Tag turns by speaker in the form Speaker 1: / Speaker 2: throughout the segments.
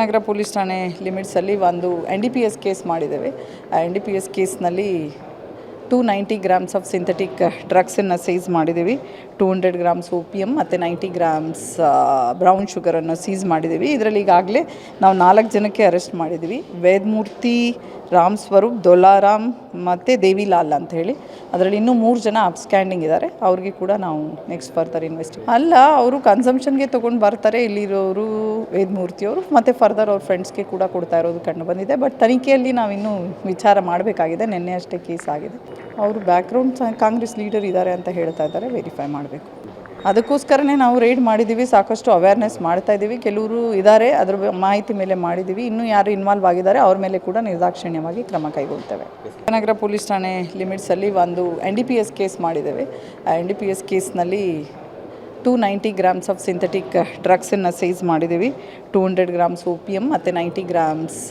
Speaker 1: ನಗರ police ಠಾಣೆ ಲಿಮಿಟ್ಸಲ್ಲಿ ಒಂದು N D P S case ಮಾಡಿದ್ದೇವೆ. ಆ ಎನ್ ಡಿ ಪಿ ಎಸ್ ಕೇಸ್ನಲ್ಲಿ two ninety grams of synthetic ಡ್ರಗ್ಸನ್ನು seize ಮಾಡಿದ್ದೀವಿ. Two hundred grams O P M ಮತ್ತು ನೈಂಟಿ ಗ್ರಾಮ್ಸ್ ಬ್ರೌನ್ ಶುಗರನ್ನು ಸೀಸ್ ಮಾಡಿದ್ದೀವಿ. ಇದರಲ್ಲಿ ಈಗಾಗಲೇ ನಾವು ನಾಲ್ಕು ಜನಕ್ಕೆ ಅರೆಸ್ಟ್ ಮಾಡಿದ್ದೀವಿ. ವೇದಮೂರ್ತಿ ರಾಮ್ ಸ್ವರೂಪ್ ದೊಲಾರಾಮ್ ಮತ್ತು ದೇವಿಲಾಲ್ ಅಂತ ಹೇಳಿ. ಅದರಲ್ಲಿ ಇನ್ನೂ ಮೂರು ಜನ ಅಪ್ಸ್ಟ್ಯಾಂಡಿಂಗ್ ಇದ್ದಾರೆ ಅವ್ರಿಗೆ ಕೂಡ ನಾವು ನೆಕ್ಸ್ಟ್ ಫರ್ದರ್ ಇನ್ವೆಸ್ಟ್ ಅಲ್ಲ, ಅವರು ಕನ್ಸಂಪ್ಷನ್ಗೆ ತೊಗೊಂಡು ಬರ್ತಾರೆ. ಇಲ್ಲಿರೋರು ವೇದಮೂರ್ತಿಯವರು ಮತ್ತು ಫರ್ದರ್ ಅವ್ರ ಫ್ರೆಂಡ್ಸ್ಗೆ ಕೂಡ ಕೊಡ್ತಾ ಇರೋದು ಕಂಡು ಬಂದಿದೆ. ಬಟ್ ತನಿಖೆಯಲ್ಲಿ ನಾವಿನ್ನೂ ವಿಚಾರ ಮಾಡಬೇಕಾಗಿದೆ. ನಿನ್ನೆ ಅಷ್ಟೇ ಕೇಸ್ ಆಗಿದೆ. ಅವರು ಬ್ಯಾಕ್ಗ್ರೌಂಡ್ ಕಾಂಗ್ರೆಸ್ ಲೀಡರ್ ಇದ್ದಾರೆ ಅಂತ ಹೇಳ್ತಾ ಇದ್ದಾರೆ. ವೆರಿಫೈ ಮಾಡಬೇಕು. ಅದಕ್ಕೋಸ್ಕರನೇ ನಾವು ರೈಡ್ ಮಾಡಿದ್ದೀವಿ ಸಾಕಷ್ಟು ಅವೇರ್ನೆಸ್ ಮಾಡ್ತಾ ಇದ್ದೀವಿ ಕೆಲವರು ಇದ್ದಾರೆ ಅದರ ಮಾಹಿತಿ ಮೇಲೆ ಮಾಡಿದ್ದೀವಿ ಇನ್ನೂ ಯಾರು ಇನ್ವಾಲ್ವ್ ಆಗಿದ್ದಾರೆ, ಅವ್ರ ಮೇಲೆ ಕೂಡ ನಿರ್ದಾಕ್ಷಿಣ್ಯವಾಗಿ ಕ್ರಮ ಕೈಗೊಳ್ತೇವೆ. ನಗರ ಪೊಲೀಸ್ ಠಾಣೆ ಲಿಮಿಟ್ಸಲ್ಲಿ ಒಂದು N D P S case ಮಾಡಿದ್ದೇವೆ. ಆ ಎನ್ ಡಿ ಪಿ ಎಸ್ ಕೇಸ್ನಲ್ಲಿ two ninety grams of synthetic ಡ್ರಗ್ಸನ್ನು seize ಮಾಡಿದ್ದೀವಿ. Two hundred grams O P M ಮತ್ತು ನೈಂಟಿ ಗ್ರಾಮ್ಸ್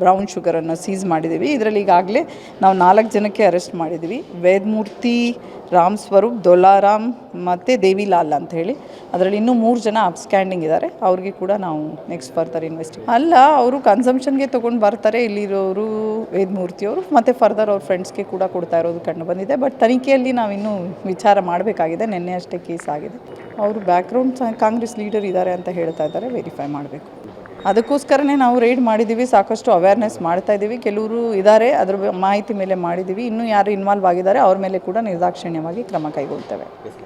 Speaker 1: ಬ್ರೌನ್ ಶುಗರನ್ನು ಸೀಸ್ ಮಾಡಿದ್ದೀವಿ. ಇದರಲ್ಲಿ ಈಗಾಗಲೇ ನಾವು ನಾಲ್ಕು ಜನಕ್ಕೆ ಅರೆಸ್ಟ್ ಮಾಡಿದ್ದೀವಿ. ವೇದಮೂರ್ತಿ ರಾಮ್ ಸ್ವರೂಪ್, ದೊಲಾರಾಮ್ ಮತ್ತು ದೇವಿಲಾಲ್ ಅಂತ ಹೇಳಿ. ಅದರಲ್ಲಿ ಇನ್ನೂ ಮೂರು ಜನ ಅಪ್ಸ್ಟ್ಯಾಂಡಿಂಗ್ ಇದ್ದಾರೆ ಅವ್ರಿಗೆ ಕೂಡ ನಾವು ನೆಕ್ಸ್ಟ್ ಫರ್ದರ್ ಇನ್ವೆಸ್ಟ್ ಅಲ್ಲ, ಅವರು ಕನ್ಸಂಪ್ಷನ್ಗೆ ತೊಗೊಂಡು ಬರ್ತಾರೆ. ಇಲ್ಲಿರೋರು ವೇದಮೂರ್ತಿಯವರು ಮತ್ತು ಫರ್ದರ್ ಅವ್ರ ಫ್ರೆಂಡ್ಸ್ಗೆ ಕೂಡ ಕೊಡ್ತಾ ಇರೋದು ಕಂಡು ಬಂದಿದೆ. ಬಟ್ ತನಿಖೆಯಲ್ಲಿ ನಾವು ಇನ್ನೂ ವಿಚಾರ ಮಾಡಬೇಕಾಗಿದೆ. ನಿನ್ನೆ ಅಷ್ಟೇ ಕೇಸ್ ಆಗಿದೆ. ಅವರು ಬ್ಯಾಕ್ಗ್ರೌಂಡ್ ಕಾಂಗ್ರೆಸ್ ಲೀಡರ್ ಇದ್ದಾರೆ ಅಂತ ಹೇಳ್ತಾ ಇದ್ದಾರೆ. ವೆರಿಫೈ ಮಾಡಬೇಕು. ಅದಕ್ಕೋಸ್ಕರನೇ ನಾವು ರೈಡ್ ಮಾಡಿದ್ದೀವಿ ಸಾಕಷ್ಟು ಅವೇರ್ನೆಸ್ ಮಾಡ್ತಾ ಇದ್ದೀವಿ ಕೆಲವರು ಇದ್ದಾರೆ ಅದ್ರ ಮಾಹಿತಿ ಮೇಲೆ ಮಾಡಿದ್ದೀವಿ ಇನ್ನೂ ಯಾರು ಇನ್ವಾಲ್ವ್ ಆಗಿದ್ದಾರೆ, ಅವ್ರ ಮೇಲೆ ಕೂಡ ನಿರ್ದಾಕ್ಷಿಣ್ಯವಾಗಿ ಕ್ರಮ ಕೈಗೊಳ್ತೇವೆ.